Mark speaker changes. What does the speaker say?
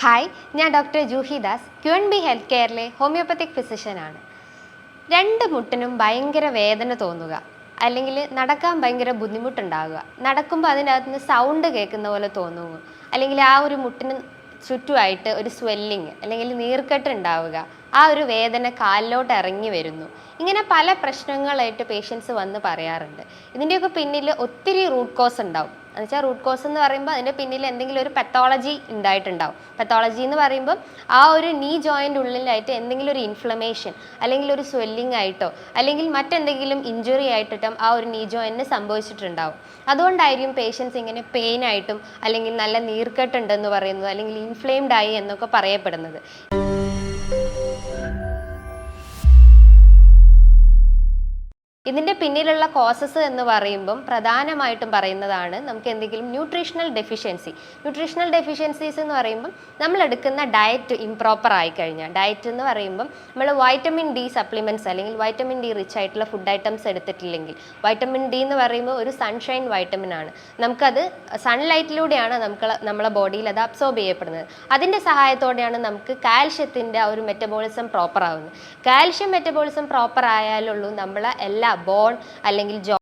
Speaker 1: Hi ഞാൻ doctor Juhi Das Q N B health കെയറിലെ homeopathic ഫിസിഷ്യനാണ് രണ്ട് മുട്ടിനും ഭയങ്കര വേദന തോന്നുക അല്ലെങ്കിൽ നടക്കാൻ ഭയങ്കര ബുദ്ധിമുട്ടുണ്ടാകുക നടക്കുമ്പോൾ അതിനകത്ത് നിന്ന് സൗണ്ട് കേൾക്കുന്ന പോലെ തോന്നുക അല്ലെങ്കിൽ ആ ഒരു മുട്ടിന് ചുറ്റുമായിട്ട് ഒരു സ്വെല്ലിങ് അല്ലെങ്കിൽ നീർക്കെട്ട് ഉണ്ടാവുക. ആ ഒരു വേദന കാലിലോട്ട് ഇറങ്ങി വരുന്നു. ഇങ്ങനെ പല പ്രശ്നങ്ങളായിട്ട് പേഷ്യൻസ് വന്ന് പറയാറുണ്ട്. ഇതിന്റെയൊക്കെ പിന്നിൽ ഒത്തിരി റൂട്ട് കോസ് ഉണ്ടാവും. എന്നുവെച്ചാൽ റൂട്ട് കോസ് എന്ന് പറയുമ്പോൾ അതിന്റെ പിന്നിൽ എന്തെങ്കിലും ഒരു പെത്തോളജി ഉണ്ടായിട്ടുണ്ടാവും. പെത്തോളജി എന്ന് പറയുമ്പോൾ ആ ഒരു നീ ജോയിന്റ് ഉള്ളിലായിട്ട് എന്തെങ്കിലും ഒരു ഇൻഫ്ലമേഷൻ അല്ലെങ്കിൽ ഒരു സ്വെല്ലിംഗ് ആയിട്ടോ അല്ലെങ്കിൽ മറ്റെന്തെങ്കിലും ഇഞ്ചുറി ആയിട്ടിട്ടും ആ ഒരു നീ ജോയിന്റിന് സംഭവിച്ചിട്ടുണ്ടാവും. അതുകൊണ്ടായിരിക്കും പേഷ്യൻസ് ഇങ്ങനെ പെയിൻ ആയിട്ടും അല്ലെങ്കിൽ നല്ല നീർക്കെട്ടുണ്ടെന്ന് പറയുന്നത് അല്ലെങ്കിൽ ഇൻഫ്ലെയിംഡ് ആയി എന്നൊക്കെ പറയപ്പെടുന്നത്. ഇതിന്റെ പിന്നിലുള്ള കോസസ് എന്ന് പറയുമ്പം പ്രധാനമായിട്ടും പറയുന്നതാണ് നമുക്ക് എന്തെങ്കിലും ന്യൂട്രീഷണൽ ഡെഫിഷ്യൻസി ന്യൂട്രീഷണൽ ഡെഫിഷ്യൻസീസ് എന്ന് പറയുമ്പം നമ്മൾ എടുക്കുന്ന ഡയറ്റ് ഇംപ്രോപ്പർ ആയി കഴിഞ്ഞാൽ ഡയറ്റ് എന്ന് പറയുമ്പം നമ്മൾ വൈറ്റമിൻ ഡി സപ്ലിമെന്റ്സ് അല്ലെങ്കിൽ വൈറ്റമിൻ ഡി റിച്ച് ആയിട്ടുള്ള ഫുഡ് ഐറ്റംസ് എടുത്തിട്ടില്ലെങ്കിൽ വൈറ്റമിൻ ഡി എന്ന് പറയുമ്പോൾ ഒരു സൺഷൈൻ വൈറ്റമിൻ ആണ്. നമുക്കത് സൺലൈറ്റിലൂടെയാണ് നമുക്ക് നമ്മളെ ബോഡിയിൽ അത് അബ്സോർബ് ചെയ്യപ്പെടുന്നത്. അതിന്റെ സഹായത്തോടെയാണ് നമുക്ക് കാൽഷ്യത്തിന്റെ ആ ഒരു മെറ്റബോളിസം പ്രോപ്പർ ആവുന്നത്. കാൽഷ്യം മെറ്റബോളിസം പ്രോപ്പർ ആയാലുള്ളൂ നമ്മളെ എല്ലാ ബോൺ അല്ലെങ്കിൽ ജോ